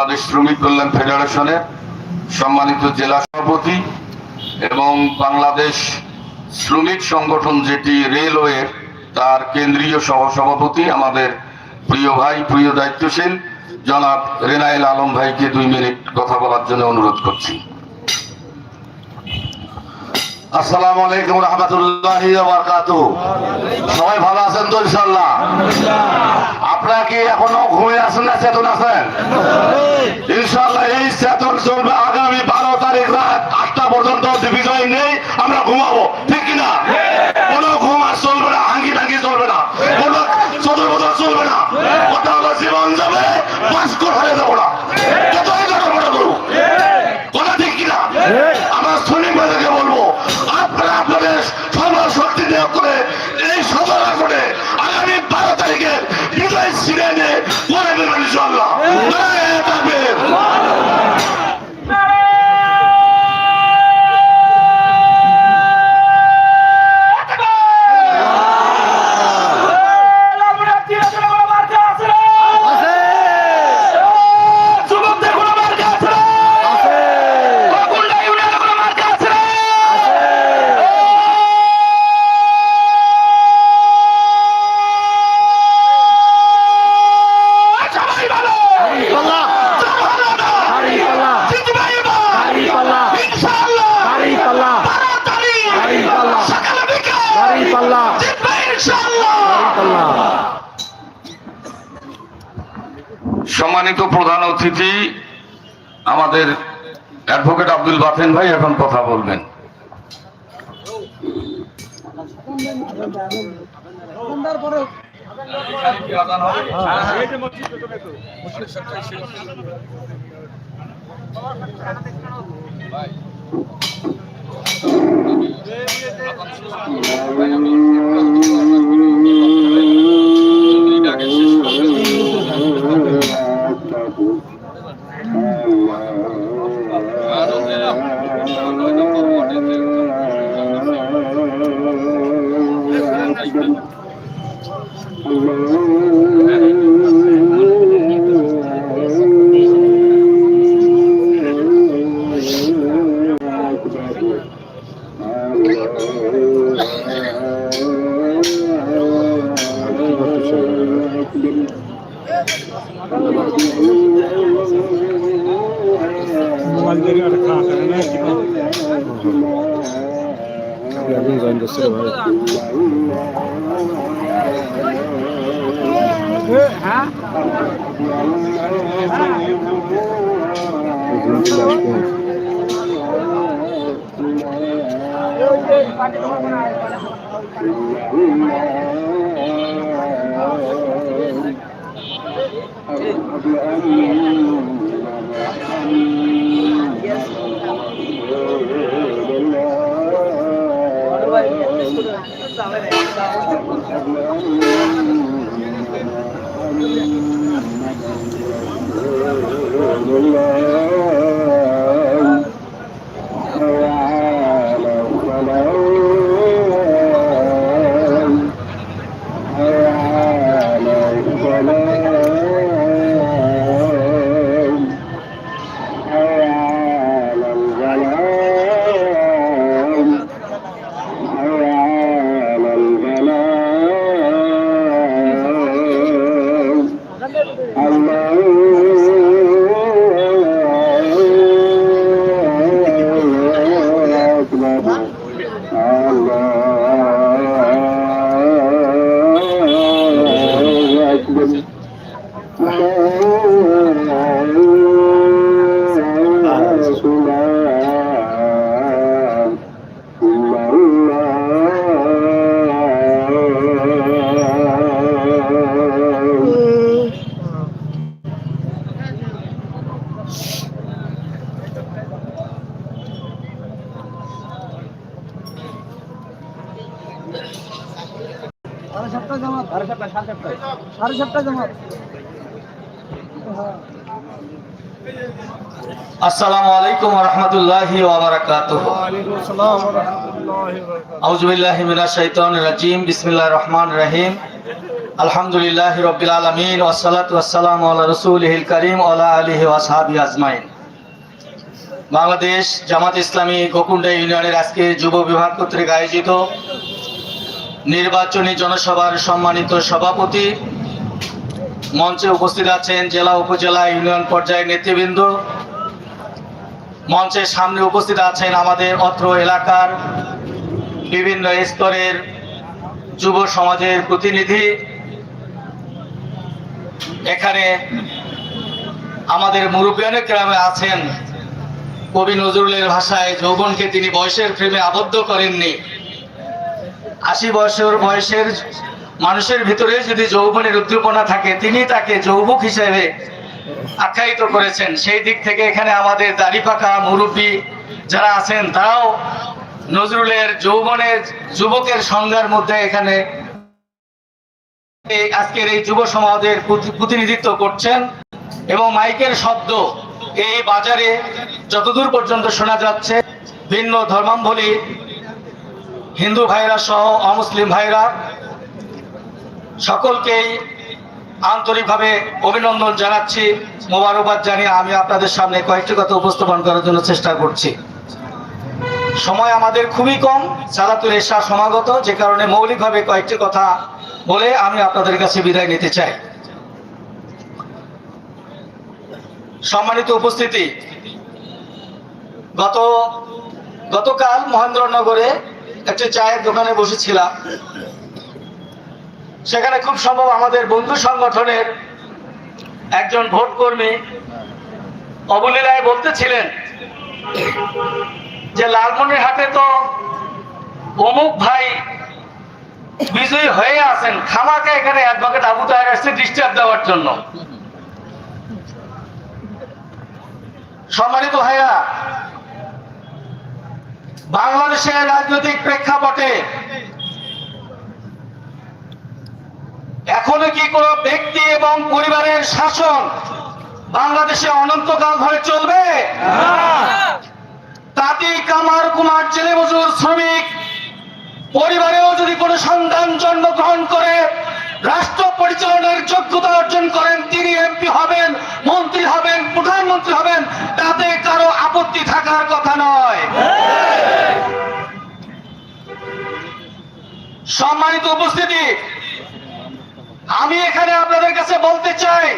বাংলাদেশ শ্রমিক কল্যাণ ফেডারেশনের সম্মানিত জেলা সভাপতি এবং বাংলাদেশ শ্রমিক সংগঠন যেটি রেলওয়ে, তার কেন্দ্রীয় সহসভাপতি আমাদের প্রিয় ভাই, প্রিয় দায়িত্বশীল জনাব রেনাইল আলম ভাইকে দুই মিনিট কথা বলার জন্য অনুরোধ করছি। আসসালামু আলাইকুম রহমতুল্লাহ সবাই ভালো আছেন তো ইনশাল্লাহ আপনারা কি এখনও ঘুমিয়ে আছেন না চেতন আছেন? ইনশাল্লাহ এই চেতন চলবে সম্মানিত প্রধান অতিথি আমাদের অ্যাডভোকেট আব্দুল বাতেন ভাই এখন কথা বলবেন। সাড়ে সাতটা জামাত সাড়ে সাতটা সাড়ে সাতটায় সাড়ে সাতটা জামাত আসসালামু আলাইকুম রহমতুল্লাহি আউজুবিল্লাহি মিনাশ শাইতানির রাজিম বিসমিল্লাহির রহমানির রহিম। আলহামদুলিল্লাহ আলমিন করিম আলহি আজমাইন। বাংলাদেশ জামাত ইসলামী গোকুন্ডা ইউনিয়নের আজকে যুব বিভাগ কর্তৃক আয়োজিত নির্বাচনী জনসভার সম্মানিত সভাপতি মঞ্চে উপস্থিত আছেন জেলা উপজেলা ইউনিয়ন পর্যায়ের নেতৃবৃন্দ মঞ্চের সামনে উপস্থিত আছেন আমাদের অত্র এলাকার বিভিন্ন স্তরের যুব সমাজের প্রতিনিধি। এখানে আমাদের মুরব্বিয়ানে গ্রামে আছেন কবি নজরুলের ভাষায়, যৌবনকে তিনি বয়সের প্রেমে আবদ্ধ করেননি। আশি বছর বয়সের মানুষের ভিতরে যদি যৌবনের উদ্দীপনা থাকে, তিনি তাকে যৌবক হিসেবে আখ্যায়িত করেছেন। সেই দিক থেকে এখানে আমাদের দাড়ি পাকা মুরব্বী যারা আছেন, তারাও নজরুলের যৌবনের যুবকের সংজ্ঞার মধ্যে এখানে আজকের এই যুব সমাজের প্রতিনিধিত্ব করছেন এবং মাইকের শব্দ এই বাজারে যতদূর পর্যন্ত শোনা যাচ্ছে, ভিন্ন ধর্মাম্বলী হিন্দু ভাইরা সহ অমুসলিম ভাইরা সকলকেই আন্তরিকভাবে অভিনন্দন জানাচ্ছি, মোবারকবাদ জানিয়ে আমি আপনাদের সামনে কয়েকটি কথা উপস্থাপন করার জন্য চেষ্টা করছি। সময় আমাদের খুবই কম, সালাতুল এশা সমাগত, যে কারণে মৌলিকভাবে কয়েকটি কথা বলে আমি আপনাদের কাছে বিদায় নিতে চাই। সম্মানিত উপস্থিতি, গত, গতকাল মহেন্দ্রনগরে একটি চায়ের দোকানে বসেছিলাম। সেখানে খুব সম্ভব আমাদের বন্ধু সংগঠনের একজন ভোট কর্মী অবলীলায় বলতেছিলেন যে লালমনিরহাটে তো অমুক ভাই বিজয়ী হয়ে আছেন, খামাকে এখানে অ্যাডভোকেট আবু তাহের আসছে ডিস্টার্ব দেওয়ার জন্য। সম্মানিত ভাইয়া, বাংলাদেশের রাজনৈতিক প্রেক্ষাপটে এখনও কি কোনো ব্যক্তি এবং পরিবারের শাসন বাংলাদেশে অনন্তকাল ধরে চলবে? তাঁতি কামার কুমার জেলে মজুর শ্রমিক পরিবারেও যদি কোনো সন্তান জন্মগ্রহণ করে রাষ্ট্র পরিচালনার যোগ্যতা অর্জন করেন তিনি এমপি হবেন মন্ত্রী হবেন প্রধানমন্ত্রী হবেন তাতে কারও আপত্তি থাকার কথা নয়। সম্মানিত উপস্থিতি আমি এখানে আপনাদের কাছে বলতে চাই,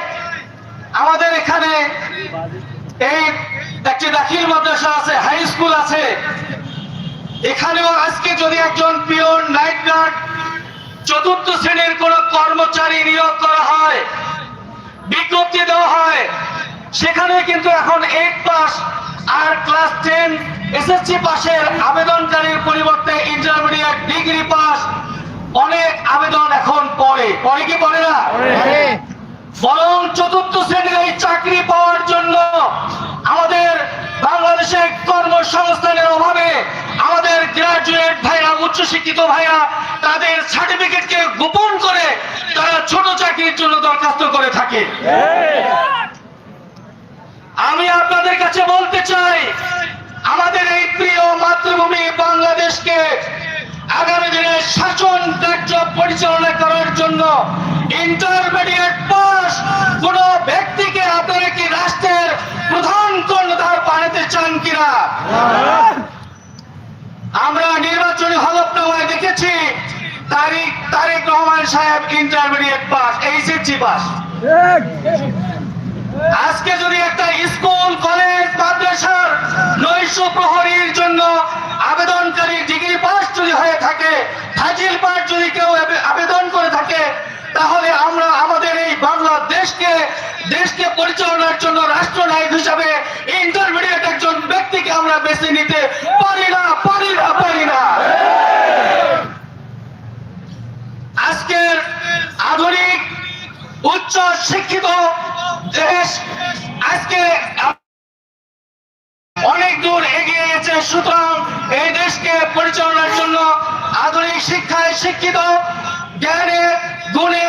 আমাদের এখানে এই একটি দাখিল মাদ্রাসা আছে, হাই স্কুল আছে। এখানেও আজকে যদি একজন পিওন নাইট গার্ড চতুর্থ শ্রেণির কোন কর্মচারী নিয়োগ করা হয়, বিজ্ঞপ্তি দেওয়া হয়, সেখানে কিন্তু এখন এইট পাস আর ক্লাস টেন এসএসসি পাশের আবেদনকারীর পরিবর্তে ইন্টারমিডিয়েট ডিগ্রি পাস অনেক আবেদন এখন পড়ে পড়ে কি পড়ে না? বরং চতুর্থ শ্রেণির এই চাকরি পাওয়ার জন্য আমাদের বাংলাদেশে কর্মসংস্থানের অভাবে আমাদের গ্রাজুয়েট ভাইরা উচ্চশিক্ষিত ভাইরা তাদের সার্টিফিকেটকে গোপন করে তারা ছোট চাকরির জন্য দরখাস্ত করে থাকে। আমি আপনাদের কাছে বলতে চাই আমাদের এই প্রিয় মাতৃভূমি বাংলাদেশকে আগামী দিনে শাসন কার্য পরিচালনা করার জন্য ইন্টারমিডিয়েট পাস কোন ব্যক্তিকে আপনারা কি রাষ্ট্রের প্রধান কর্ণধার বানাতে চান কিনা? আমরা নির্বাচনী হলফনামায় দেখেছি তারিক তারেক রহমান সাহেব ইন্টারমিডিয়েট পাস এইচএসসি পাস আজকে যদি একটা স্কুল, কলেজ, মাদ্রাসার নৈশ প্রহরীর জন্য আবেদনকারী ডিগ্রি পাস যদি হয়ে থাকে ফাজিল পাস যদি কেউ আবেদন করে থাকে, তাহলে আমরা আমাদের এই বাংলাদেশকে, দেশকে পরিচালনার জন্য রাষ্ট্রনায়ক হিসাবে ইন্টারমিডিয়েট একজন ব্যক্তিকে আমরা বেছে নিতে পারি না পারি না পারি না। আজকের আধুনিক, উচ্চ শিক্ষিত দেশ, আজকে অনেক দূর এগিয়ে গেছে। সুতরাং এই দেশকে পরিচালনার জন্য আধুনিক শিক্ষায় শিক্ষিত, জ্ঞানে, গুণে,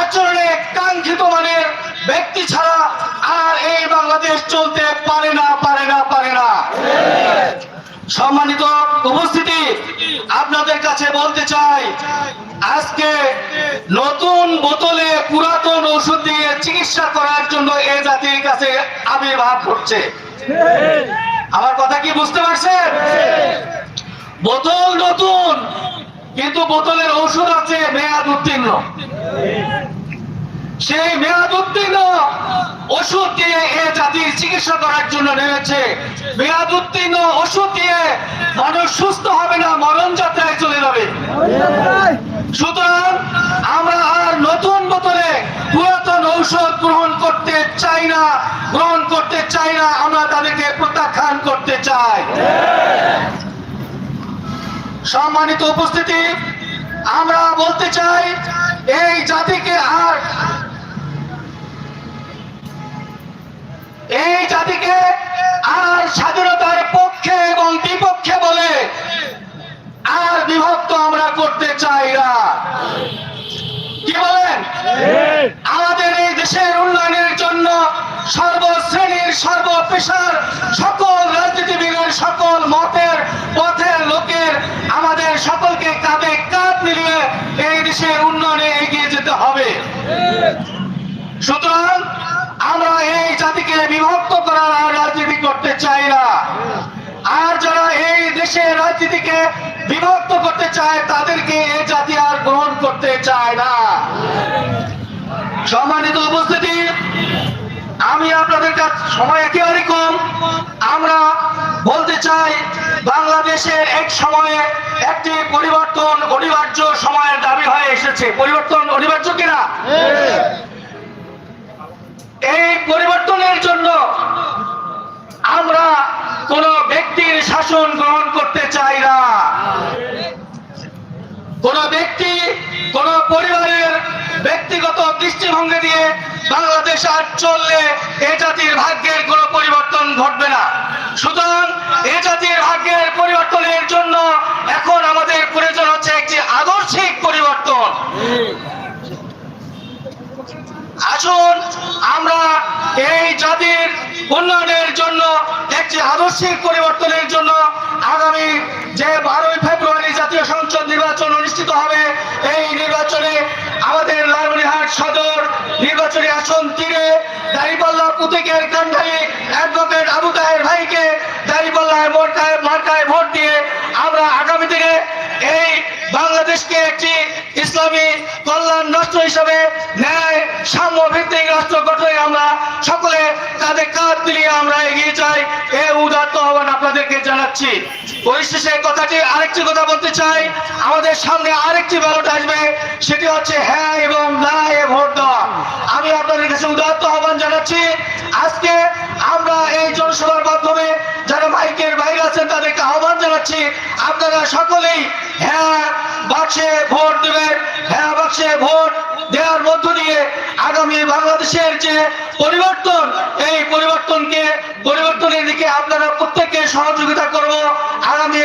আচরণে কাঙ্ক্ষিত মানের ব্যক্তি ছাড়া আর এই বাংলাদেশ চলতে পারে না পারে না পারে না। সম্মানিত উপস্থিতি, আপনাদের কাছে বলতে চাই, আজকে নতুন বোতলে পুরাতন ওষুধ দিয়ে চিকিৎসা করার জন্য এ জাতির কাছে আবির্ভাব ঘটছে। আমার কথা কি বুঝতে পারছেন? বোতল নতুন কিন্তু বোতলের ঔষধ আছে মেয়াদ উত্তীর্ণ। সেই মেয়াদ উত্তীর্ণ ওষুধ দিয়ে এ জাতির চিকিৎসা করার জন্য নেমেছে। মেয়াদ ওষুধ দিয়ে মানুষ সুস্থ হবে না, মরণ যাত্রায় চলে যাবে। সুতরাং আমরা আর নতুন বোতলে পুরাতন ঔষধ গ্রহণ করতে চাই না, গ্রহণ করতে চাই না, আমরা তাদেরকে প্রত্যাখ্যান করতে চাই। সম্মানিত উপস্থিতি, আমরা বলতে চাই, এই জাতিকে আর চাই না কি বলেন? আমাদের এই দেশের উন্নয়নের জন্য সর্বশ্রেণীর সর্বপেশার সকল রাজনীতিবিদের সকল মতের পথের লোকের আমাদের সকলকে কাঁধে কাঁধ মিলিয়ে এই দেশের উন্নয়নে এগিয়ে যেতে হবে। সুতরাং আমরা এই জাতিকে বিভক্ত করার রাজনীতি করতে চাই না। আর যারা এই দেশের রাজনীতিকে বিভক্ত করতে চায় তাদেরকে এ জাতি আর গ্রহণ করতে চায় না। সম্মানিত উপস্থিতি আমি আপনাদের কাছে সময় একেবারে কম। আমরা বলতে চাই বাংলাদেশের এক সময়ে একটি পরিবর্তন অনিবার্য সময়ের দাবি হয়ে এসেছে। পরিবর্তন অনিবার্য কিনা? এই পরিবর্তনের জন্য আমরা কোন ব্যক্তির শাসন গ্রহণ করতে চাই না। কোন ব্যক্তি কোন পরিবারের ব্যক্তিগত দৃষ্টিভঙ্গি দিয়ে বাংলাদেশ আর চললে এ জাতির ভাগ্যের কোনো পরিবর্তন ঘটবে না। সুতরাং এ জাতির ভাগ্যের পরিবর্তনের জন্য এখন আমাদের প্রয়োজন হচ্ছে একটি আদর্শিক পরিবর্তন। আসুন, আমরা এই জাতির উন্নয়নের জন্য, একটি আদর্শিক পরিবর্তনের জন্য আগামী যে বারোই ফেব্রুয়ারি জাতীয় সংসদ নির্বাচন অনুষ্ঠিত হবে, এই নির্বাচনে আমাদের লালমনিরহাট সদর নির্বাচনী আসন তীরে দাঁড়িপাল্লা প্রতীকের কান্ডারি অ্যাডভোকেট আবু তাহের ভাইকে দাঁড়িপাল্লায় মোটকায় মার্কায় ভোট দিয়ে আমরা আগামী দিনে এই বাংলাদেশকে একটি ইসলামী কল্যাণ রাষ্ট্র হিসাবে ন্যায় সাম্য ভিত্তিক রাষ্ট্র গঠনে আমরা সকলে কাঁধে কাঁধ মিলিয়ে আমরা এগিয়ে যাই। এ উদাত্ত আহ্বান আপনাদেরকে জানাচ্ছি। পরিশেষে কথাটি আরেকটি কথা বলতে চাই। আমাদের সামনে আরেকটি ব্যালট আসবে। সেটি হচ্ছে হ্যাঁ এবং না এ ভোট দেওয়া। আমি আপনাদের কাছে উদাত্ত আহ্বান জানাচ্ছি। আজকে আমরা এই জনসভার মাধ্যমে যারা মাইকের বাইরে আছেন তাদেরকে আহ্বান জানাচ্ছি। আপনারা সকলেই হ্যাঁ বাক্সে ভোট দেবেন। হ্যাঁ বাক্সে ভোট দেওয়ার মধ্য দিয়ে আগামী বাংলাদেশের যে পরিবর্তন, এই পরিবর্তনকে, পরিবর্তনের দিকে আপনারা প্রত্যেককে সহযোগিতা করব। আগামী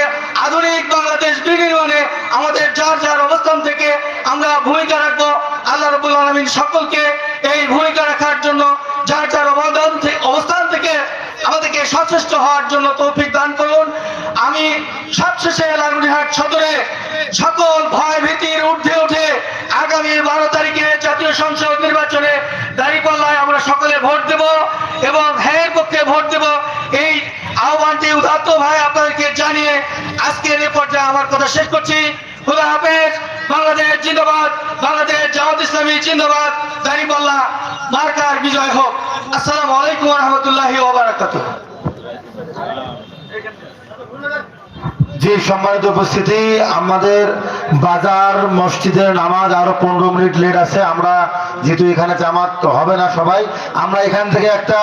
আধুনিক বাংলাদেশ বিনির্মাণে আমাদের যার যার অবস্থান থেকে আমরা ভূমিকা রাখব। আল্লাহ রবুল আলমিন সকলকে এই ভূমিকা রাখার জন্য, যার যার অবদান অবস্থান থেকে আমাদেরকে সচেষ্ট হওয়ার জন্য তৌফিক দান করুন। আমি সবশেষে লালমনিরহাট সদরে সকল ভয় ভীতির ঊর্ধ্বে উঠে আগামী বারো তারিখে জাতীয় সংসদ নির্বাচনে দাঁড়িপাল্লায় আমরা সকলে ভোট দেব এবং হ্যাঁ পক্ষে ভোট দেব। এই আহ্বানটি উদাত্ত ভাই আপনাদেরকে জানিয়ে আজকের এ পর্যায়ে আমার কথা শেষ করছি। খুদা হাফেজ। বাংলাদেশ জিন্দাবাদ। বাংলাদেশ জামাত ইসলামী জিন্দাবাদ। দাঁড়িপাল্লা মার্কার বিজয় হোক। আসসালামু আলাইকুম রহমতুল্লাহি ওবারাকাতুহ সম্মানিত উপস্থিতি, আমাদের বাজার মসজিদের নামাজ আরও পনেরো মিনিট লেট আছে, আমরা যেহেতু এখানে জামাত হবে না সবাই, আমরা এখান থেকে একটা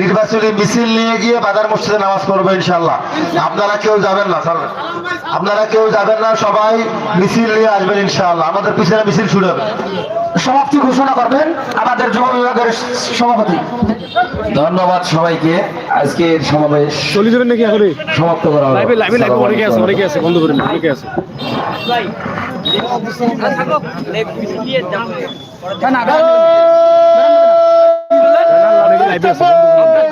নির্বাচনী মিছিল নিয়ে গিয়ে বাজার মসজিদে নামাজ পড়ব ইনশাল্লাহ আপনারা কেউ যাবেন না, স্যার। আপনারা কেউ যাবেন না, সবাই মিছিল নিয়ে আসবেন ইনশাল্লাহ আমাদের পিছনে মিছিল শুরু হবে। সমাপ্তি ঘোষণা করবেন আমাদের যুব বিভাগের সভাপতি। ধন্যবাদ সবাইকে। আজকে সমাবেশ চলে যাবেন নাকি এখন সমাপ্ত করা হলো লাইভে লাইভে লাইভে অনেকে আছে অনেকে আছে বন্ধ করেন অনেকে আছে। লাইভে আছে বন্ধ করেন।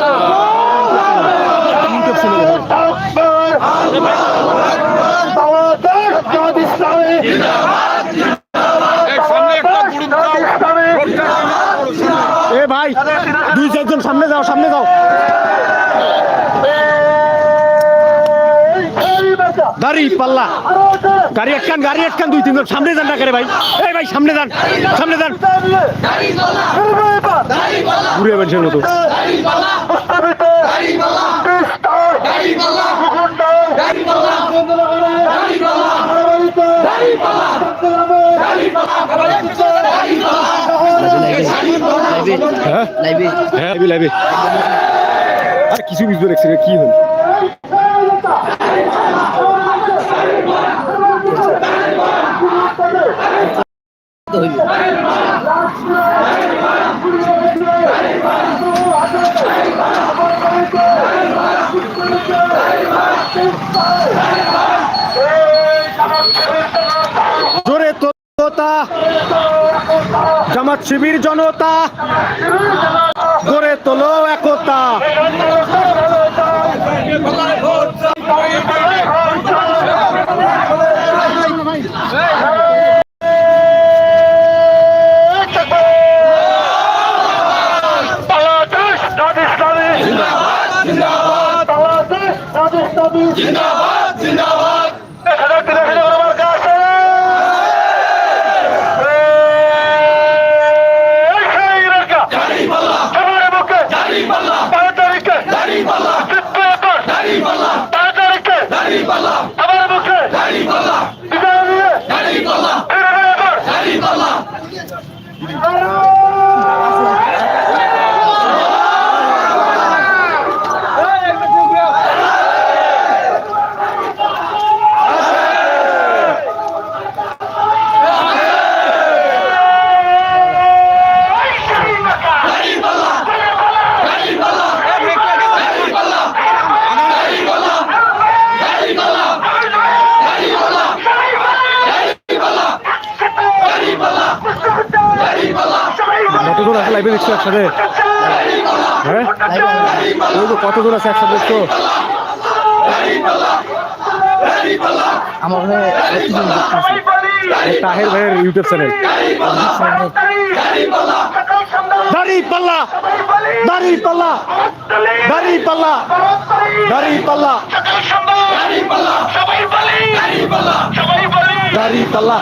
ইউটিউব চ্যানেলে দাড়ি পাল্লা। গাড়ি একখান গাড়ি একখান দুই তিনজন। সামনে যান না করে ভাই। এই ভাই সামনে যান সামনে যান। ঘুরে মানুষের মতো হ্যাঁ? হ্যাঁ আর কিছু বুঝতে দেখছি কি হল? জোরে তোতা জামাত শিবির জনতা গড়ে তোলো একতা। ਜਿੰਦਾਬਾਦ। দেখছ আমার তাহের ভাইয়ের ইউটিউব চ্যানেল দাড়ি পাল্লা দাড়ি পাল্লা দাড়ি পাল্লা দাড়ি পাল্লা দাড়ি পাল্লা দাড়ি পাল্লা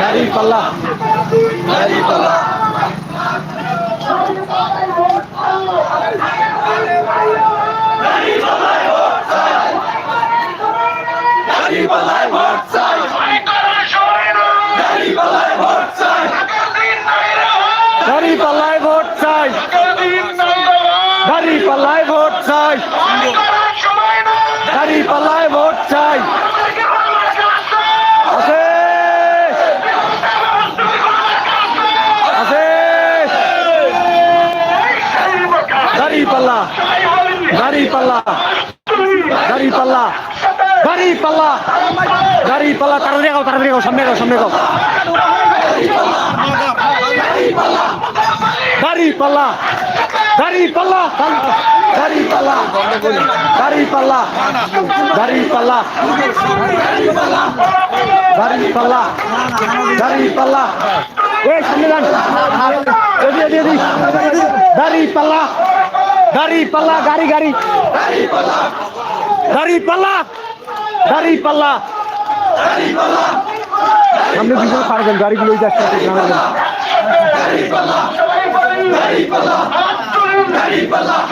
দাড়ি পাল্লা দাড়ি পালায় ভোট চাই। দাড়ি পালায় ভোট চাই। দাড়ি পালায় ভোট চাই। দাড়ি পালায় ভোট চাই। দাড়ি পালায় ভোট চাই। Dari pala. Dari pala. পাল্লা তাড়াতাড়ি গাও তাড়াতাড়ি গাও সামনে গাও সামনে গাও দাড়ি পাল্লা দাড়ি পাল্লা দাড়ি পাল্লা দাড়ি পাল্লা দাড়ি পাল্লা দাড়ি পাল্লা দাড়ি পাল্লা এই সামনে যান দাড়ি পাল্লা দাড়ি পাল্লা গাড়ি গাড়ি দাড়ি পাল্লা দাড়ি পাল্লা সামনে পিছনে পারবেন গাড়িগুলোই যাচ্ছে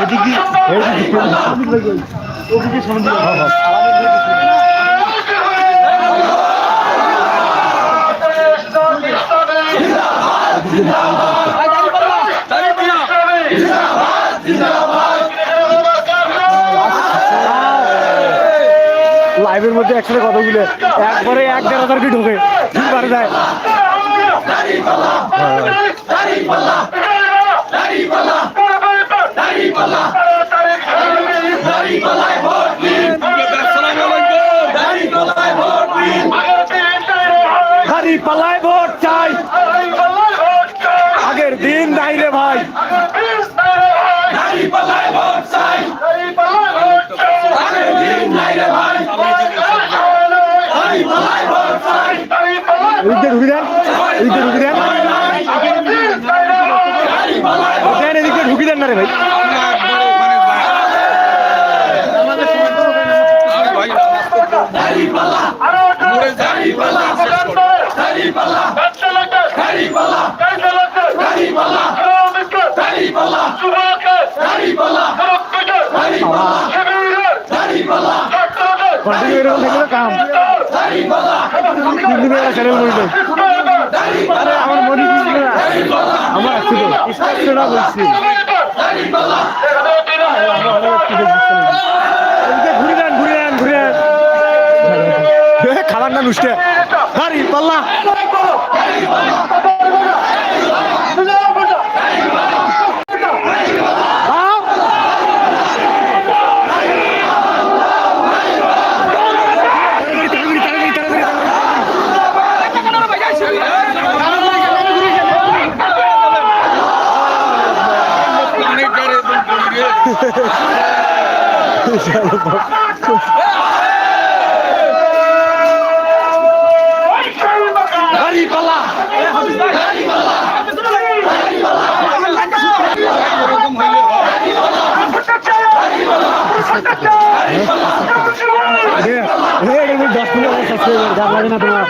এদিকে ওদিকে মধ্যে একসাথে কতগুলো একবারে এক দেড় হাজার কি ঢোকে। দুবারে যায়। দাড়ি পাল্লায় ভোট চাই আগের দিন নাই রে ভাই এদিকে ঢুকে দেন এদিকে ঢুকে দেন দেন এদিকে ঢুকে দেন না রে ভাই। কন্টিনিউ এরকম থাকলে কাম চ্যানেল বলবে আরে আমার মনে আমার স্পষ্টটা বলছি ঘুরে যান ঘুরে যান। ঘুরে খাবার না নুষ্টে গাড়ি পাল্লা আও! তাড়াতাড়ি, তাড়াতাড়ি, তাড়াতাড়ি, তাড়াতাড়ি। গাড়ি পাল্লা এ, এ, এগুলো দশ মিনিট আমার সাবস্ক্রাইবার গান লাগে না তোমার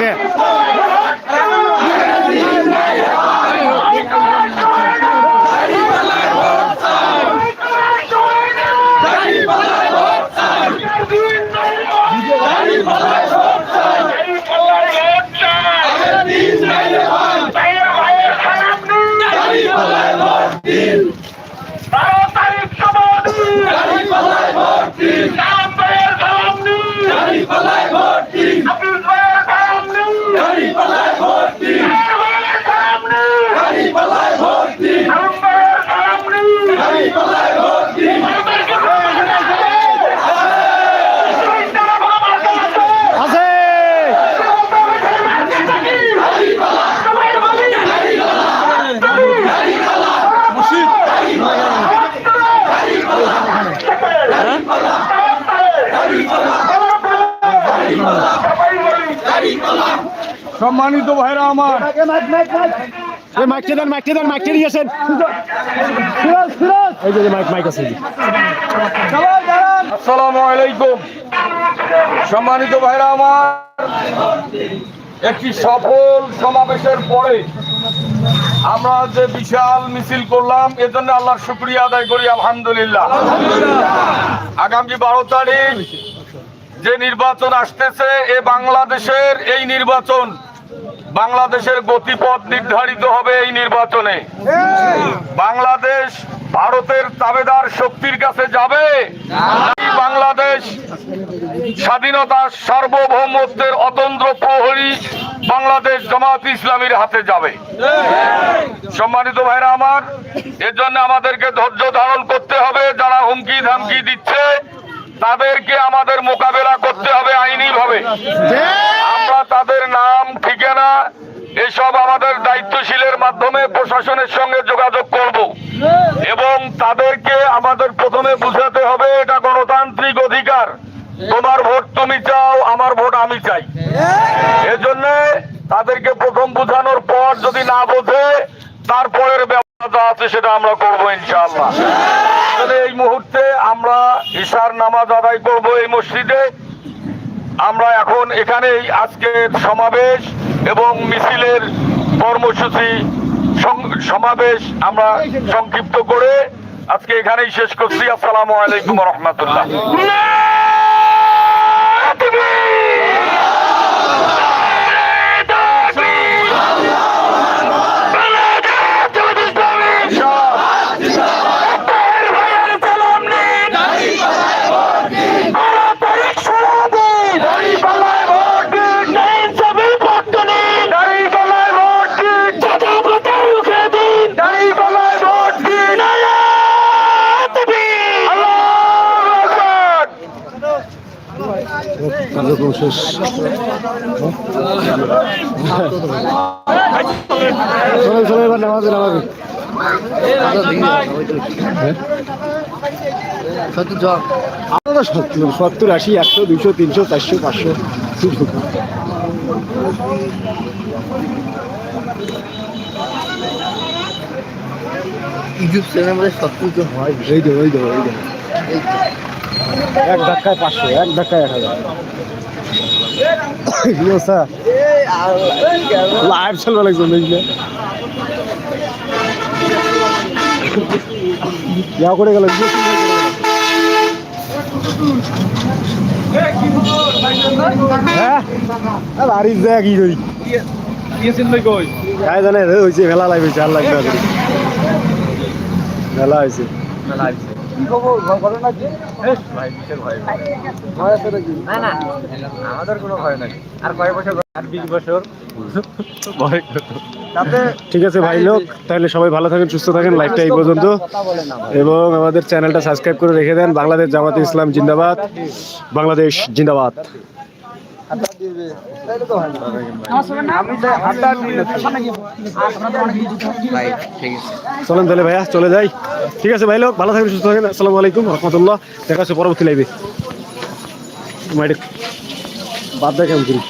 কে সম্মানিত ভাইরা আমার। এই মাইকটা দেন মাইকটা দেন মাইকটা দিয়েছেন এই যে মাইক মাইক আছে। আসসালামু আলাইকুম। সম্মানিত ভাইরা আমার একটি সফল সমাবেশের পরে আমরা যে বিশাল মিছিল করলাম এজন্য আল্লাহর শুক্রিয়া আদায় করি আলহামদুলিল্লাহ। আগামী বারো তারিখ যে নির্বাচন আসতেছে এ বাংলাদেশের এই নির্বাচন বাংলাদেশের গতিপথ নির্ধারিত হবে এই নির্বাচনে। বাংলাদেশ ভারতের তাবেদার শক্তির কাছে যাবে। বাংলাদেশ স্বাধীনতা সার্বভৌমত্বের অতন্ত্র প্রহরী বাংলাদেশ জামাত ইসলামীর হাতে যাবে। সম্মানিত ভাইরা আমার, এর জন্য আমাদেরকে ধৈর্য ধারণ করতে হবে, যারা হুমকি ধামকি দিচ্ছে। তাদেরকে আমাদের মোকাবেলা করতে হবে আইনি ভাবে আমরা তাদের নাম, ঠিকানা, এসব আমাদের দায়িত্বশীলের মাধ্যমে প্রশাসনের সঙ্গে যোগাযোগ করব। এবং তাদেরকে আমাদের প্রথমে বুঝাতে হবে, এটা গণতান্ত্রিক অধিকার। তোমার ভোট তুমি চাও, আমার ভোট আমি চাই। এজন্য তাদেরকে প্রথম বোঝানোর পর যদি না বোঝে, তারপরের ব্যবস্থা আছে সেটা আমরা করব ইনশাআল্লাহ। আমরা ঈশার নামাজ আদায় করব এই মসজিদে। আমরা এখন এখানেই আজকের সমাবেশ এবং মিছিলের কর্মসূচি সমাবেশ আমরা সংক্ষিপ্ত করে আজকে এখানেই শেষ করছি। আসসালামু আলাইকুম রহমতুল্লাহ। কার্যক্রম শেষ এবার নামাজে সত্তর আশি একশো দুশো তিনশো চারশো পাঁচশো ইউটিউব চ্যানেলে সত্তর জন হয়। এই দেবো এই দেবো এক ধাক্কায় পাঁচশো, এক ধাক্কায় এক হাজার। অবস্থা লাইভ চলবে লাগছে, দেখলে। ইয়া করে গেল হ্যাঁ? কি করি? কাই জানে হয়েছে মেলা লাগবে চার লাখ টাকা করে। মেলা হয়েছে খবর? ঘটনা নাকি? ভয় আছে নাকি না না। আমাদের কোনো ভয় নাই। আর কয় বছর আর বিশ বছর। তাতে ঠিক আছে ভাই লোক তাহলে সবাই ভালো থাকেন সুস্থ থাকেন লাইফটা এই পর্যন্ত। এবং আমাদের চ্যানেলটা সাবস্ক্রাইব করে রেখে দেন বাংলাদেশ জামাতে ইসলাম জিন্দাবাদ। বাংলাদেশ জিন্দাবাদ। চলেন তাহলে ভাইয়া, চলে যাই। ঠিক আছে ভাই লোক, ভালো থাকবেন সুস্থ থাকেন। আসসালামু আলাইকুম, রহমতুল্লাহ। দেখা হচ্ছে পরবর্তী লাইভে বাদ কেমন করি